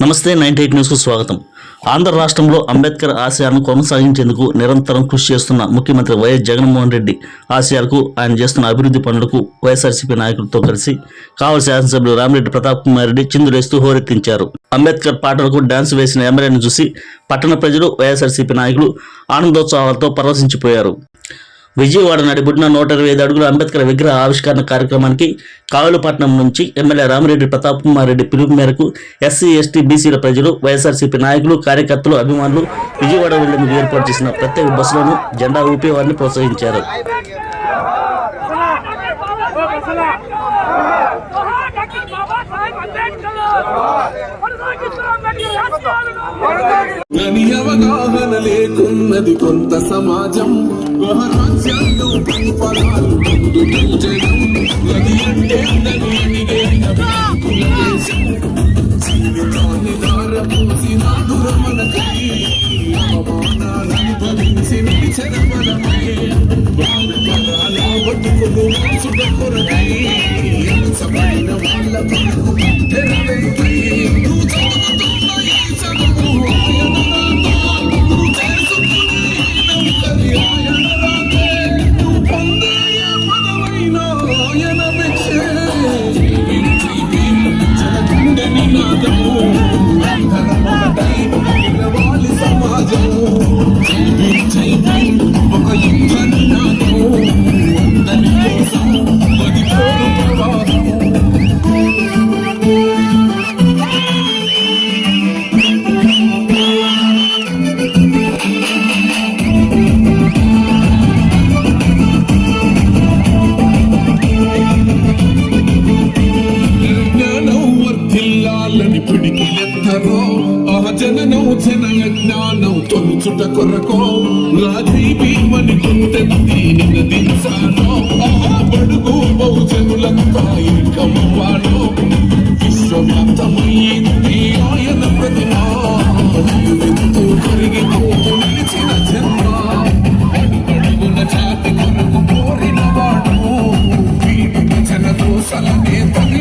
నమస్తే ninety eight న్యూస్కు స్వాగతం. ఆంధ్ర రాష్ట్రంలో అంబేద్కర్ ఆశయాలను కొనసాగించేందుకు నిరంతరం కృషి చేస్తున్న ముఖ్యమంత్రి వైఎస్ జగన్మోహన్ రెడ్డి ఆశయాలకు ఆయన చేస్తున్న అభివృద్ధి పనులకు వైఎస్ఆర్సీపీ నాయకులతో కలిసి కావలి శాసనసభ్యులు రామిరెడ్డి ప్రతాప్ కుమార్ రెడ్డి చిందులేస్తూ హోరెత్తించారు. అంబేద్కర్ పాటలకు డాన్స్ వేసిన ఎమ్మెల్యేను చూసి పట్టణ ప్రజలు వైఎస్ఆర్సీపీ నాయకులు ఆనందోత్సవాలతో పరవశించిపోయారు. విజయవాడ నడిబుడిన నూట ఇరవై ఐదు అడుగుల అంబేద్కర్ విగ్రహ ఆవిష్కరణ కార్యక్రమానికి కావులపట్నం నుంచి ఎమ్మెల్యే రామిరెడ్డి ప్రతాప్ కుమార్ రెడ్డి పిలుపు మేరకు ఎస్సీ ఎస్టీ బీసీల ప్రజలు వైఎస్ఆర్సీపీ నాయకులు కార్యకర్తలు అభిమానులు విజయవాడ వెళ్ళేందుకు ఏర్పాటు చేసిన ప్రత్యేక బస్సులను జెండా ఊపి వారిని ప్రోత్సహించారు. అవగాహన లేకున్నది కొంత సమాజం. గృహరాజ్యాలు పలాలు ముందు జనం నది అంటే నది జీవితాన్ని భవించి బతుకులు మార్చుట కొరకై సమైన వాళ్ళ భవజనను జనయజ్ఞానం తొలుచుట కొరకో నా జీవీవని కుంటెత్తి నిలదించాను బడుగు బహుజనులంతా ఏకమవ్వాడు విశ్వవ్యాప్తమైంది ఆయన ప్రతిమ. ఎంతో కరిగి నిలిచిన జన్మ. అడుగడుగున జాతి కొరకు కోరిన వాడు. వీడికి జనదోషలనే తన